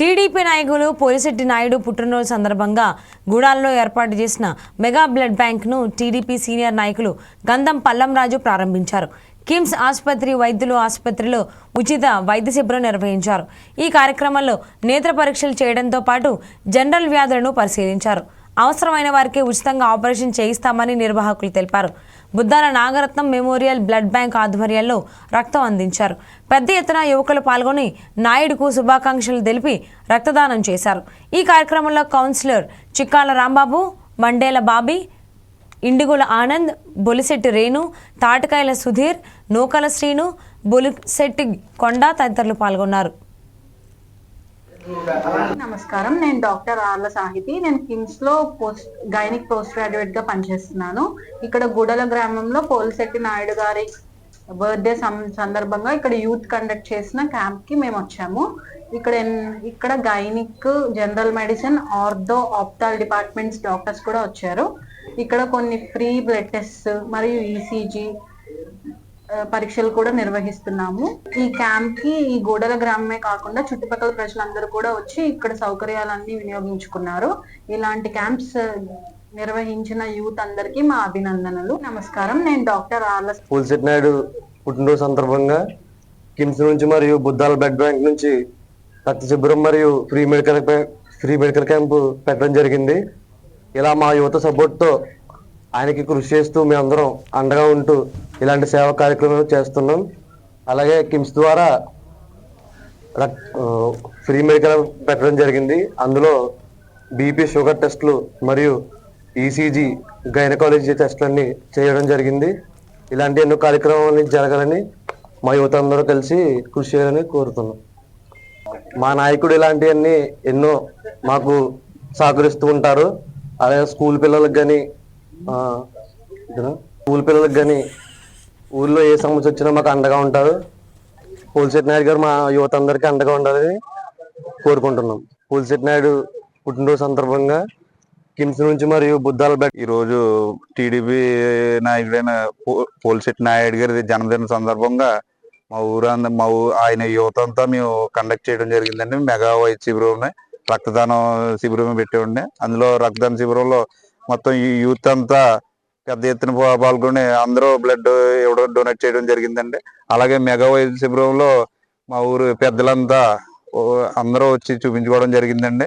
TDP నాయకులు పోలిశెట్టి నాయుడు పుట్టినరోజు సందర్భంగా గూడాల్లో ఏర్పాటు చేసిన మెగా బ్లడ్ బ్యాంక్ను టీడీపీ సీనియర్ నాయకులు గంధం పల్లంరాజు ప్రారంభించారు. కిమ్స్ ఆసుపత్రి వైద్యులు ఆసుపత్రిలో ఉచిత వైద్య శిబిరం నిర్వహించారు. ఈ కార్యక్రమంలో నేత్ర పరీక్షలు చేయడంతో పాటు జనరల్ వ్యాధులను పరిశీలించారు. అవసరమైన వారికి ఉచితంగా ఆపరేషన్ చేయిస్తామని నిర్వాహకులు తెలిపారు. Buddhala Nagaratnam memorial blood bank ఆధ్వర్యంలో రక్తం అందించారు. పెద్ద ఎత్తున యువకులు పాల్గొని నాయుడుకు శుభాకాంక్షలు తెలిపి రక్తదానం చేశారు. ఈ కార్యక్రమంలో కౌన్సిలర్ చిక్కాల రాంబాబు మండేల బాబీ ఇండిగుల ఆనంద్ బొలిశెట్టి రేణు తాటకాయల సుధీర్ నూకల శ్రీను బొలిశెట్టి కొండ తదితరులు పాల్గొన్నారు. నమస్కారం. నేను డాక్టర్ ఆర్ల సాహితి. నేను కిమ్స్లో పోస్ట్ గైనిక్ పోస్ట్ గ్రాడ్యుయేట్గా పనిచేస్తున్నాను. ఇక్కడ గుడల గ్రామంలో పోలిశెట్టి నాయుడు గారి బర్త్డే సందర్భంగా ఇక్కడ యూత్ కండక్ట్ చేసిన క్యాంప్కి మేము వచ్చాము. ఇక్కడ ఇక్కడ gynaec general medicine ortho ophthal departments doctors కూడా వచ్చారు. ఇక్కడ కొన్ని ఫ్రీ బ్లడ్ టెస్ట్ మరియు ఈసీజీ పరీక్షలు కూడా నిర్వహిస్తున్నాము. ఈ క్యాంప్కి ఈ గోడల గ్రామమే కాకుండా చుట్టుపక్కల ప్రజలందరూ కూడా వచ్చి ఇక్కడ సౌకర్యాలన్నీ వినియోగించుకున్నారు. ఇలాంటి క్యాంప్స్ నిర్వహించిన యూత్ అందరికీ మా అభినందనలు. నమస్కారం. నేను డాక్టర్ ఆర్ల పూల్సెట్ నాయుడు పుట్టినరోజు సందర్భంగా కిమ్స్ నుంచి మరియు బుద్ధాల బ్లడ్ బ్యాంక్ నుంచి రక్త శిబిరం మరియు free medical free medical camp పెట్టడం జరిగింది. ఇలా మా యువత సపోర్ట్తో ఆయనకి కృషి చేస్తూ మేమందరం అండగా ఉంటూ ఇలాంటి సేవా కార్యక్రమాలు చేస్తున్నాం. అలాగే కిమ్స్ ద్వారా రక్- ఫ్రీ మెడికల్ పెట్టడం జరిగింది. అందులో బీపీ షుగర్ టెస్ట్లు మరియు ఈసీజీ గైనకాలజీ టెస్ట్లన్నీ చేయడం జరిగింది. ఇలాంటి ఎన్నో కార్యక్రమాలు జరగాలని మా యువత అందరూ కలిసి కృషి చేయాలని కోరుతున్నాం. మా నాయకుడు ఇలాంటివన్నీ ఎన్నో మాకు సహకరిస్తూ ఉంటారు. అలాగే స్కూల్ పిల్లలకు కానీ స్కూల్ పిల్లలకు కానీ ఊర్లో ఏ సమస్య వచ్చినా మాకు అండగా ఉంటారు. పోలిశెట్టి నాయుడు గారు మా యువత అందరికీ అండగా ఉండాలని కోరుకుంటున్నాం. పోలిశెట్టి నాయుడు పుట్టినరోజు సందర్భంగా కిమ్స్ నుంచి మరియు బుద్ధాల బెట్ ఈ రోజు టీడీపీ నాయకుడైన పో- పోలిశెట్టి నాయుడు గారి జన్మదిన సందర్భంగా మా ఊరంద మా ఊ ఆయన యువత అంతా మేము కండక్ట్ చేయడం జరిగిందండి. మెగా వైద్య శిబిరం రక్తదానం శిబిరం పెట్టి ఉండే అందులో రక్తదాన శిబిరంలో మొత్తం ఈ యూత్ అంతా పెద్ద ఎత్తున పాల్గొని అందరూ బ్లడ్ ఎవడో డొనేట్ చేయడం జరిగిందండి. అలాగే మెగా వైద్య శిబిరంలో మా ఊరు పెద్దలంతా అందరూ వచ్చి చూపించుకోవడం జరిగిందండి.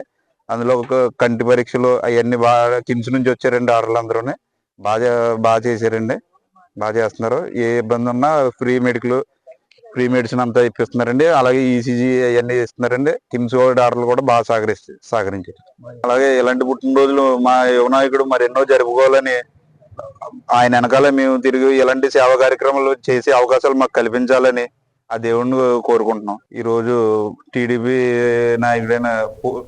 అందులో ఒక కంటి పరీక్షలు అవన్నీ బాగా కిమ్స్ నుంచి వచ్చారండి ఆర్డర్లు అందరూ బాగా బాగా చేశారండి. బాగా చేస్తున్నారు. ఏ ఇబ్బంది ఉన్నా ఫ్రీ మెడికల్ ఫ్రీ మెడిసిన్ అంతా ఇప్పిస్తున్నారండి. అలాగే ఈసీజీ అవన్నీ ఇస్తున్నారండి. కిమ్స్ డాక్టర్లు కూడా బాగా సహకరిస్తే సహకరించారు అలాగే ఇలాంటి పుట్టినరోజులు మా యువనాయకుడు మరి ఎన్నో జరుపుకోవాలని ఆయన వెనకాల మేము తిరిగి ఇలాంటి సేవా కార్యక్రమాలు చేసే అవకాశాలు మాకు కల్పించాలని ఆ దేవుణ్ణి కోరుకుంటున్నాం. ఈ రోజు టీడీపీ నాయకుడైన